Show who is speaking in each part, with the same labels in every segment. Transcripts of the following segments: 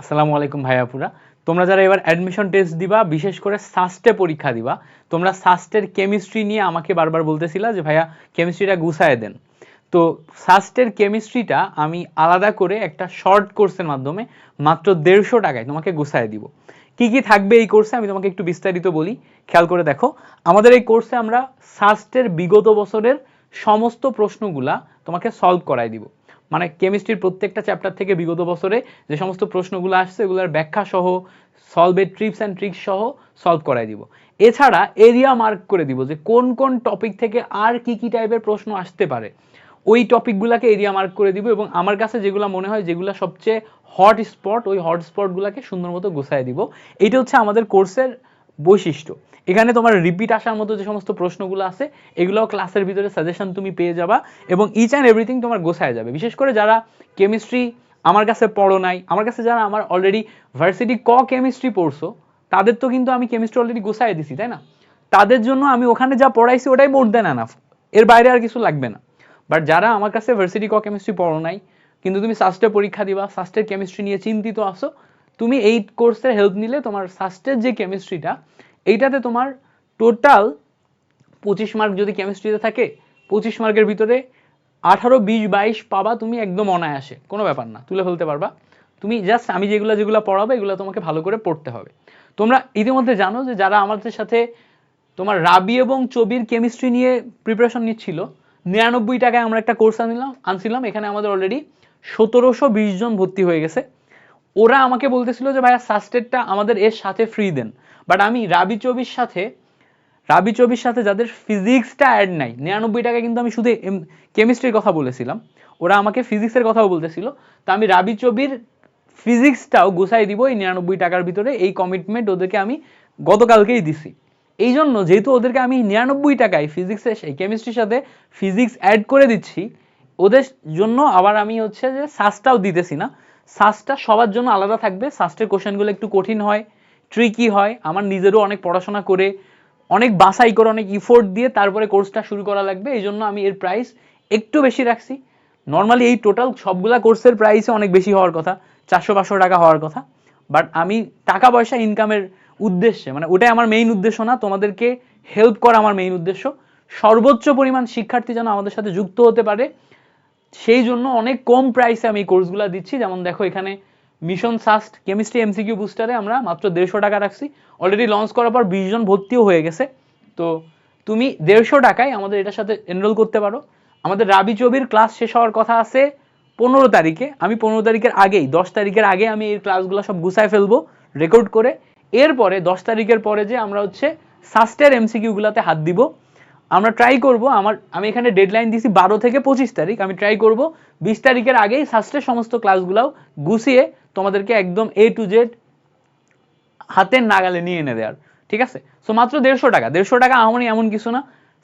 Speaker 1: আসসালামু আলাইকুম ভাইয়াপুরা তোমরা যারা এবার অ্যাডমিশন টেস্ট দিবা, বিশেষ করে সাস্টে পরীক্ষা দিবা, তোমরা সাস্টের কেমিস্ট্রি নিয়ে আমাকে বারবার বলতেছিলা যে, ভাইয়া কেমিস্ট্রিটা গুছায় দেন। তো সাস্টের কেমিস্ট্রিটা আমি আলাদা করে একটা শর্ট কোর্সের মাধ্যমে মাত্র দেড়শো টাকায় তোমাকে গুছায় দিব। কি কি থাকবে এই কোর্সে আমি তোমাকে একটু বিস্তারিত বলি। খেয়াল করে দেখো, আমাদের এই কোর্সে আমরা সাস্টের বিগত বছরের সমস্ত প্রশ্নগুলা তোমাকে সলভ করাই দিব। মানে কেমিস্ট্রির প্রত্যেকটা চ্যাপ্টার থেকে বিগত বছরে যে সমস্ত প্রশ্নগুলো আসছে, এগুলোর ব্যাখ্যা সহ সলভের ট্রিপস অ্যান্ড ট্রিক্স সহ সলভ করাই দিব। এছাড়া এরিয়া মার্ক করে দিব যে কোন কোন টপিক থেকে আর কি কি টাইপের প্রশ্ন আসতে পারে। ওই টপিকগুলোকে এরিয়া মার্ক করে দিব এবং আমার কাছে যেগুলো মনে হয় যেগুলো সবচেয়ে হট স্পট ওই হট স্পটগুলোকে সুন্দর মতো গুছাই দিব। এইটা হচ্ছে আমাদের কোর্সের বৈশিষ্ট্য। এখানে তোমার রিপিট আসার মতো যে সমস্ত প্রশ্নগুলো আছে, এগুলোও ক্লাসের ভিতরে সাজেশন তুমি পেয়ে যাবা এবং ইচ অ্যান্ড এভরিথিং তোমার গোছায় যাবে। বিশেষ করে যারা কেমিস্ট্রি আমার কাছে পড়ো নাই, আমার কাছে যারা আমার অলরেডি ভার্সিটি ক কেমিস্ট্রি পড়ছো, তাদের তো কিন্তু আমি কেমিস্ট্রি অলরেডি গোছায় দিছি, তাই না? তাদের জন্য আমি ওখানে যা পড়াইছি ওটাই মোর দেন এনাফ এর বাইরে আর কিছু লাগবে না। বাট যারা আমার কাছে ভার্সিটি ক কেমিস্ট্রি পড়ো নাই, কিন্তু তুমি সাস্টে পরীক্ষা দিবা সাস্টের কেমিস্ট্রি নিয়ে চিন্তিত আসো তুমি এই কোর্সের হেল্প নিলে তোমার সাস্টের যে কেমিস্ট্রিটা এইটাতে তোমার টোটাল পঁচিশ মার্ক যদি কেমিস্ট্রিতে থাকে, পঁচিশ মার্কের ভিতরে আঠারো, বিশ, বাইশ পাবা তুমি একদম অনায়াসে। কোনো ব্যাপার না, তুলে ফেলতে পারবা। তুমি জাস্ট আমি যেগুলো যেগুলো পড়াবো, এগুলো তোমাকে ভালো করে পড়তে হবে। তোমরা ইতিমধ্যে জানো যে যারা আমাদের সাথে তোমার রাবি এবং চবির কেমিস্ট্রি নিয়ে প্রিপারেশন নিচ্ছিল, নিরানব্বই টাকায় আমরা একটা কোর্স আনলাম, আনছিলাম। এখানে আমাদের অলরেডি সতেরোশো বিশ জন ভর্তি হয়ে গেছে। ওরা আমাকে বলতেছিল যে, ভাইয়া সাস্টেডটা আমাদের এর সাথে ফ্রি দেন। বাট আমি রাবি চবির সাথে রাবি চবির সাথে যাদের ফিজিক্সটা অ্যাড নাই, নিরানব্বই টাকা কিন্তু আমি শুধু কেমিস্ট্রির কথা বলেছিলাম, ওরা আমাকে ফিজিক্সের কথাও বলতেছিল। তো আমি রাবি চবির ফিজিক্সটাও গুছাই দিব এই নিরানব্বই টাকার ভিতরে, এই কমিটমেন্ট ওদেরকে আমি গতকালকেই দিছি। এই জন্য যেহেতু ওদেরকে আমি নিরানব্বই টাকায় ফিজিক্সের সেই কেমিস্ট্রির সাথে ফিজিক্স অ্যাড করে দিচ্ছি, ওদের জন্য আবার আমি হচ্ছে যে সাসটাও দিতেছি না। সাসটা সবার জন্য আলাদা থাকবে। সাস্টের কোশ্চেনগুলো একটু কঠিন হয় ট্রিকি হয়। আমার নিজেরও অনেক পড়াশোনা করে, অনেক বাছাই করে, অনেক ইফোর্ট দিয়ে তারপরে কোর্সটা শুরু করা লাগবে। এই জন্য আমি এর প্রাইস একটু বেশি রাখছি। নর্মালি এই টোটাল সবগুলা কোর্সের প্রাইসে অনেক বেশি হওয়ার কথা, চারশো পাঁচশো টাকা হওয়ার কথা। বাট আমি টাকা পয়সা ইনকামের উদ্দেশ্যে মানে ওটাই আমার মেইন উদ্দেশ্য না, তোমাদেরকে হেল্প করা আমার মেইন উদ্দেশ্য। সর্বোচ্চ পরিমাণ শিক্ষার্থী যেন আমাদের সাথে যুক্ত হতে পারে সেই জন্য অনেক কম প্রাইসে আমি কোর্সগুলো দিচ্ছি। যেমন দেখো এখানে মিশন সাস্ট কেমিস্ট্রি এমসিকিউ বুস্টারে আমরা মাত্র দেড়শো টাকা রাখছি। অলরেডি লঞ্চ করার পর বিশ জন ভর্তিও হয়ে গেছে। তো তুমি দেড়শো টাকায় আমাদের এটার সাথে এনরোল করতে পারো। আমাদের রাবি চবির ক্লাস শেষ হওয়ার কথা আছে পনেরো তারিখে। আমি পনেরো তারিখের আগেই, দশ তারিখের আগে আমি এই ক্লাসগুলো সব গুছায় ফেলব রেকর্ড করে। এরপরে দশ তারিখের পরে যে আমরা হচ্ছে সাস্টের এমসিকিউগুলোতে হাত দিব। আমরা ট্রাই করব, আমার, আমি এখানে ডেডলাইন দিছি বারো থেকে পঁচিশ তারিখ, আমি ট্রাই করব বিশ তারিখের আগেই সাস্টের সমস্ত ক্লাসগুলোও গুছিয়ে তোমাদেরকে একদম এ টু জেড হাতের নাগালে নিয়ে এনে দেওয়ার, ঠিক আছে? সো মাত্র দেড়শো টাকা দেড়শো টাকা আমারই এমন কিছু না।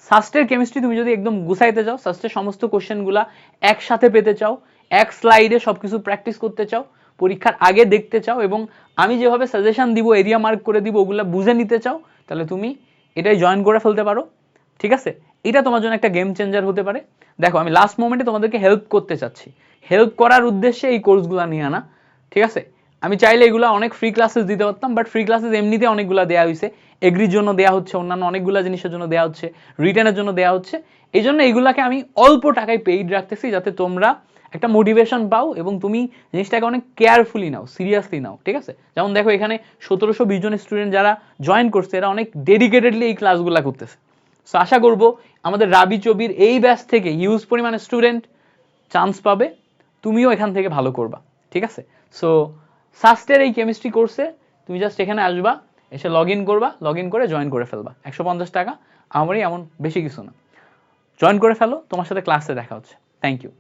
Speaker 1: সাস্টের কেমিস্ট্রি তুমি যদি একদম গুছাইতে চাও সাস্টের সমস্ত কোশ্চেনগুলা একসাথে পেতে চাও, এক স্লাইডে সব কিছু প্র্যাকটিস করতে চাও, পরীক্ষার আগে দেখতে চাও এবং আমি যেভাবে সাজেশন দিব এরিয়া মার্ক করে দিব, ওগুলো বুঝে নিতে চাও, তাহলে তুমি এটাই জয়েন করে ফেলতে পারো। ঠিক আছে? এটা তোমার জন্য একটা গেম চেঞ্জার হতে পারে। দেখো, আমি লাস্ট মোমেন্টে তোমাদেরকে হেল্প করতে চাচ্ছি। হেল্প করার উদ্দেশ্যে এই কোর্সগুলো নিয়ে আনা, ঠিক আছে? আমি চাইলে এগুলো অনেক ফ্রি ক্লাসেস দিতে পারতাম বাট ফ্রি ক্লাসেস এমনিতে অনেকগুলো দেওয়া হয়েছে এগ্রির জন্য দেওয়া হচ্ছে, অন্যান্য অনেকগুলো জিনিসের জন্য দেওয়া হচ্ছে রিটার্নের জন্য দেওয়া হচ্ছে। এই জন্য এগুলাকে আমি অল্প টাকায় পেইড রাখতেছি, যাতে তোমরা একটা মোটিভেশন পাও এবং তুমি জিনিসটাকে অনেক কেয়ারফুলি নাও সিরিয়াসলি নাও, ঠিক আছে? যেমন দেখো, এখানে সতেরোশো বিশ জন স্টুডেন্ট যারা জয়েন করছে, এরা অনেক ডেডিকেটেডলি এই ক্লাসগুলো করতেছে। সো আশা করব আমাদের রাবি চবির এই ব্যাচ থেকে হিউজ পরিমাণে স্টুডেন্ট চান্স পাবে। তুমিও এখান থেকে ভালো করবা, ঠিক আছে? সো সাস্টের এই কেমিস্ট্রি কোর্সে তুমি জাস্ট এখানে আসবা, এসে লগ ইন করবা লগ ইন করে জয়েন করে ফেলবা। একশো পঞ্চাশ টাকা, আমারই এমন বেশি কিছু না। জয়েন করে ফেলো, তোমার সাথে ক্লাসে দেখা হচ্ছে। Thank you